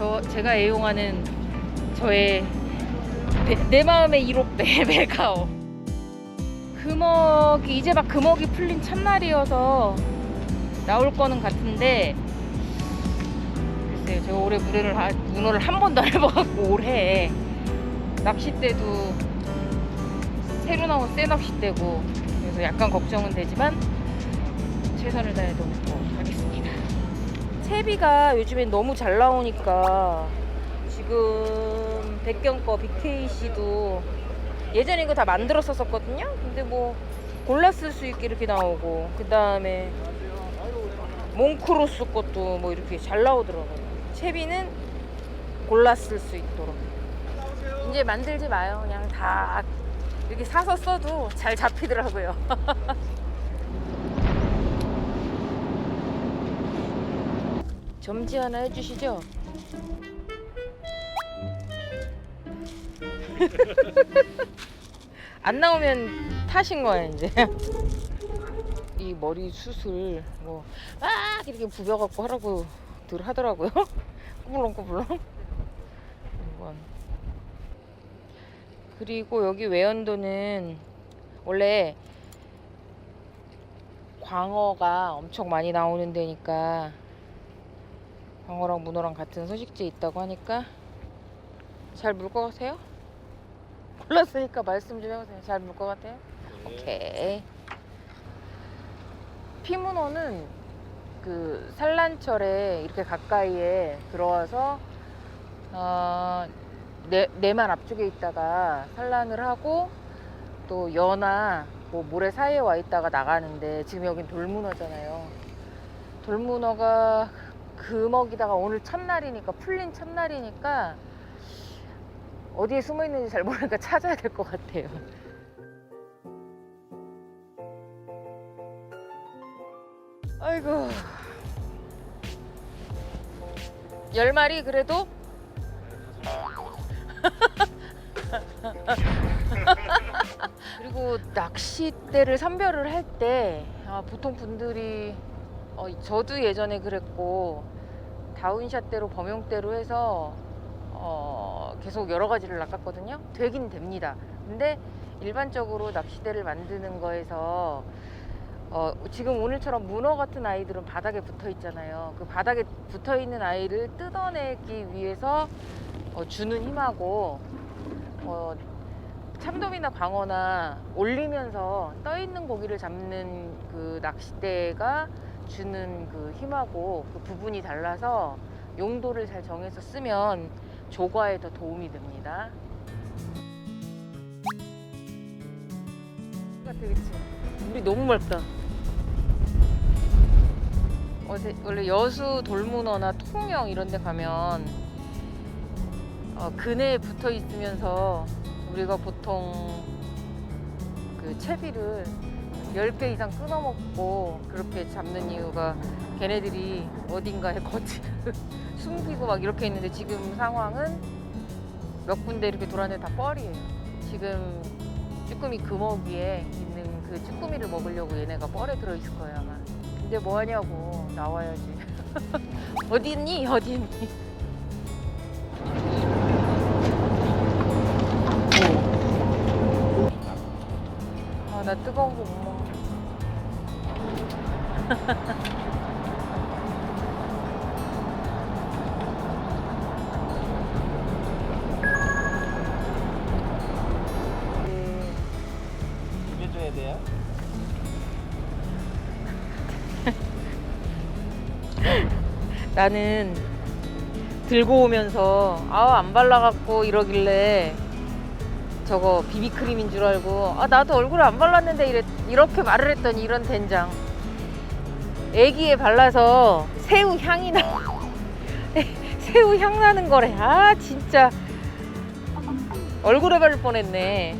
저 제가 애용하는 저의 배- 내 마음의 1호배 메가오. 금어기 이제 막 금어기 풀린 첫날이어서 나올 거는 같은데 글쎄요 제가 올해 문어를 하- 문어를 한 번도 안 해봐갖고 올해 낚싯대도 새로 나온 새 낚싯대고 그래서 약간 걱정은 되지만 최선을 다해 놓고. 채비가 요즘엔 너무 잘 나오니까 지금 백경 거 BKC도 예전에 이거 다 만들었었거든요. 근데 뭐 골라 쓸 수 있게 이렇게 나오고 그 다음에 몽크로스 것도 뭐 이렇게 잘 나오더라고요. 채비는 골라 쓸 수 있도록. 이제 만들지 마요. 그냥 다 이렇게 사서 써도 잘 잡히더라고요. 점지 하나 해주시죠. 안 나오면 타신 거야 이제. 이 머리 숱을 뭐막 이렇게 부벼갖고 하라고 들 하더라고요. 꾸불렁꾸불렁. 한번. 그리고 여기 외연도는 원래 광어가 엄청 많이 나오는 데니까 광어랑 문어랑 같은 서식지에 있다고 하니까 잘 물 것 같아요? 몰랐으니까 말씀 좀 해보세요. 잘 물 것 같아요? 오케이. 피문어는 그 산란철에 이렇게 가까이에 들어와서 어, 내, 내만 앞쪽에 있다가 산란을 하고 또 연화 뭐 모래 사이에 와 있다가 나가는데 지금 여긴 돌문어잖아요. 돌문어가 금어기다가 오늘 첫날이니까 풀린 첫날이니까 어디에 숨어 있는지 잘 모르니까 찾아야 될 것 같아요. 아이고 열 마리 그래도 그리고 낚싯대를 선별을 할때 아, 보통 분들이 어, 저도 예전에 그랬고 다운샷대로 범용대로 해서 어, 계속 여러 가지를 낚았거든요. 되긴 됩니다. 근데 일반적으로 낚싯대를 만드는 거에서 어, 지금 오늘처럼 문어 같은 아이들은 바닥에 붙어 있잖아요. 그 바닥에 붙어 있는 아이를 뜯어내기 위해서 어, 주는 힘하고 어, 참돔이나 광어나 올리면서 떠 있는 고기를 잡는 그 낚싯대가 주는 그 힘하고 그 부분이 달라서 용도를 잘 정해서 쓰면 조과에 더 도움이 됩니다. 같아, 그치? 물이 너무 맑다. 어제 원래 여수 돌문어나 통영 이런 데 가면 어, 근해에 붙어 있으면서 우리가 보통 그 채비를 10배 이상 끊어 먹고 그렇게 잡는 이유가 걔네들이 어딘가에 거지를 숨기고 막 이렇게 있는데 지금 상황은 몇 군데 이렇게 돌았는데 다 뻘이에요. 지금 쭈꾸미 금어기에 있는 그 쭈꾸미를 먹으려고 얘네가 뻘에 들어있을 거예요 아마. 근데 뭐 하냐고 나와야지. 어디 있니? 어디 있니? 아, 나 뜨거운 거 못 먹어. 네. 비벼줘야 돼요? 나는 들고 오면서 아우 안 발라갖고 이러길래 저거 비비크림인 줄 알고 아 나도 얼굴에 안 발랐는데 이래, 이렇게 말을 했더니 이런 된장 애기에 발라서 새우 향이 나 새우 향 나는 거래 아 진짜 얼굴에 바를 뻔했네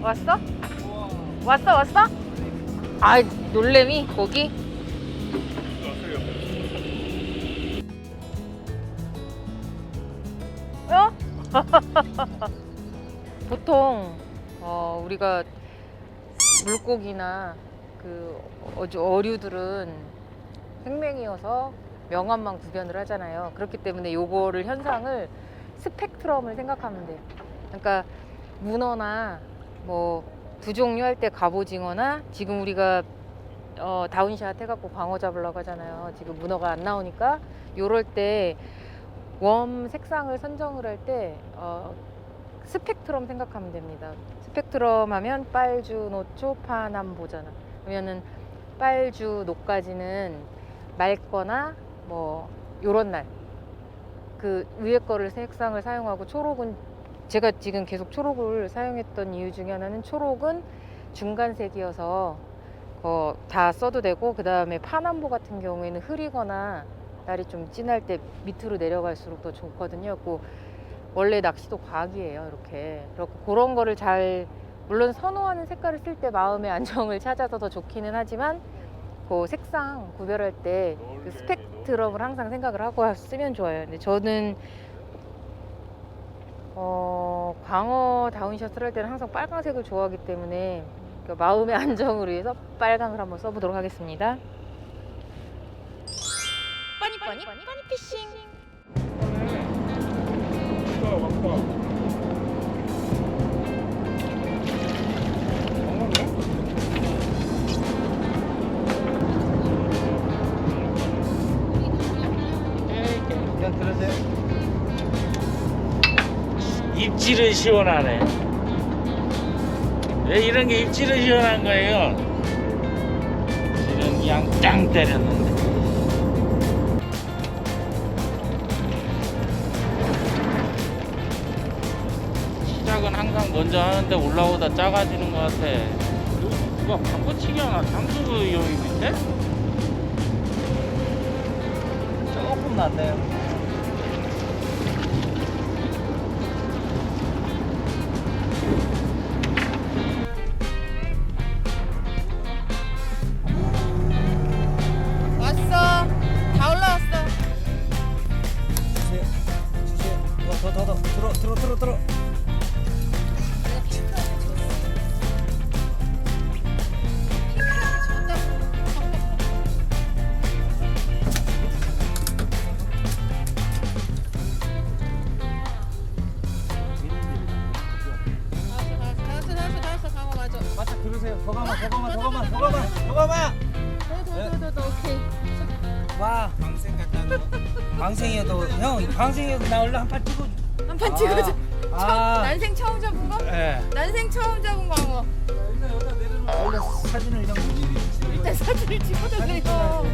왔어? 왔어 왔어? 아 놀래미 거기? 어? 보통 어, 우리가 물고기나 그 어류들은 생명이어서 명암만 구별을 하잖아요. 그렇기 때문에 요거를 현상을 스펙트럼을 생각하면 돼요. 그러니까 문어나 뭐 두 종류 할 때 갑오징어나 지금 우리가 어, 다운샷 해갖고 광어 잡으려고 하잖아요. 지금 문어가 안 나오니까 요럴 때 웜 색상을 선정을 할때 어, 스펙트럼 생각하면 됩니다. 스펙트럼 하면 빨주, 노초, 파남 보잖아. 그러면은 빨주, 녹까지는 맑거나 뭐 요런 날. 그 위에 거를 색상을 사용하고 초록은 제가 지금 계속 초록을 사용했던 이유 중에 하나는 초록은 중간색이어서 어, 다 써도 되고 그 다음에 파남보 같은 경우에는 흐리거나 날이 좀 진할 때 밑으로 내려갈수록 더 좋거든요. 그 원래 낚시도 과학이에요. 이렇게 그렇고 그런 거를 잘 물론 선호하는 색깔을 쓸 때 마음의 안정을 찾아서 더 좋기는 하지만 그 색상 구별할 때 그 스펙트럼을 항상 생각을 하고 쓰면 좋아요. 근데 저는 어, 광어 다운샷을 할 때는 항상 빨간색을 좋아하기 때문에 그 마음의 안정을 위해서 빨강을 한번 써보도록 하겠습니다. 빠니 빠니 빠니피싱. 그냥 들으세요. 입질은 시원하네. 왜 이런 게 입질은 시원한 거예요? 지금 양땅 때렸는데. 시작은 항상 먼저 하는데 올라오다 작아지는 것 같아. 여기 누가 바꿔치기 하나 밑에? 조금 낫네요. 들어, 들어, 들어, 들어. 잘했어, 잘했어, 잘했어. 강호 맞아. 바짝 들으세요. 더 가마, 더 가마, 더 가마, 더 가마, 더 가마. 더더 더 더 오케이. 와. 방생 같다. 방생이어도 형, 방생이어도 나 얼른 한판 찍어. 한판 찍어줘. 아. 난생 처음 잡은 거? 예. 난생 처음 잡은 광어. 원래 사진을 이런 거. 일단 사진을 찍어줘 그래요.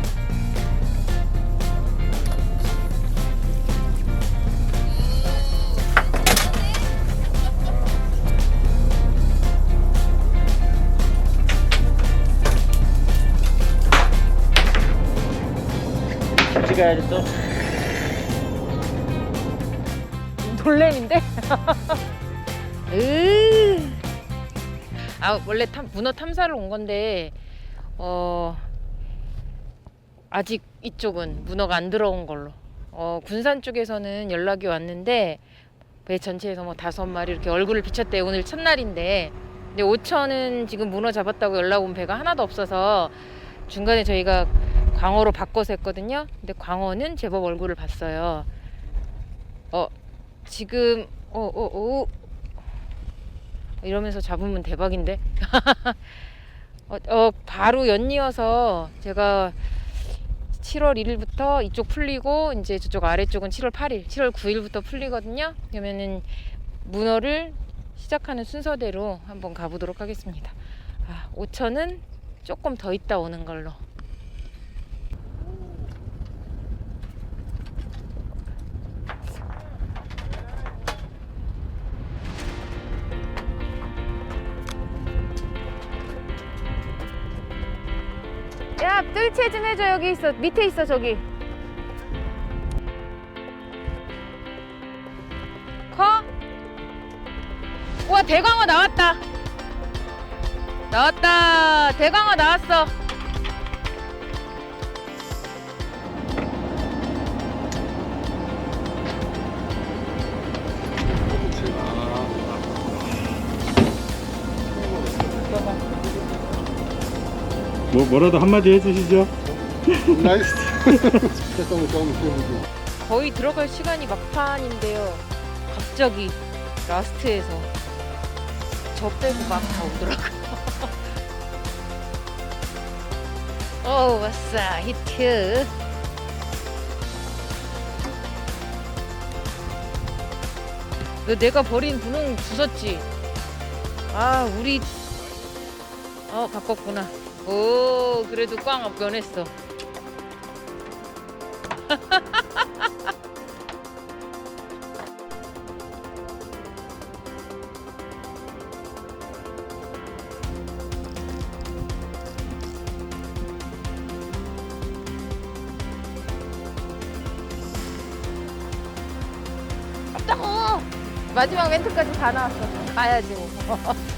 찍어야지 또. 놀래인데? 으. 아 원래 탐, 문어 탐사를 온 건데 어 아직 이쪽은 문어가 안 들어온 걸로. 어 군산 쪽에서는 연락이 왔는데 배 전체에서 뭐 다섯 마리 이렇게 얼굴을 비쳤대 오늘 첫날인데 근데 오천은 지금 문어 잡았다고 연락 온 배가 하나도 없어서 중간에 저희가 광어로 바꿔서 했거든요. 근데 광어는 제법 얼굴을 봤어요. 어 지금 어어어. 이러면서 잡으면 대박인데? 어, 어, 바로 연이어서 제가 7월 1일부터 이쪽 풀리고 이제 저쪽 아래쪽은 7월 8일 7월 9일부터 풀리거든요. 그러면은 문어를 시작하는 순서대로 한번 가보도록 하겠습니다. 아, 5천은 조금 더 있다 오는 걸로 야 뜰채 좀 해줘 여기 있어. 밑에 있어 저기. 커? 우와 대광어 나왔다. 나왔다. 대광어 나왔어 뭐, 뭐라도 한마디 해주시죠. 나이스. 거의 들어갈 시간이 막판인데요. 갑자기 라스트에서 저 빼고 막 다 오더라고요. 어, 왔어, 히트. 너 내가 버린 분홍 주웠지? 아, 우리 어 바꿨구나. 오, 그래도 꽝 변했어. 마지막 멘트까지 다 나왔어. 가야지 뭐.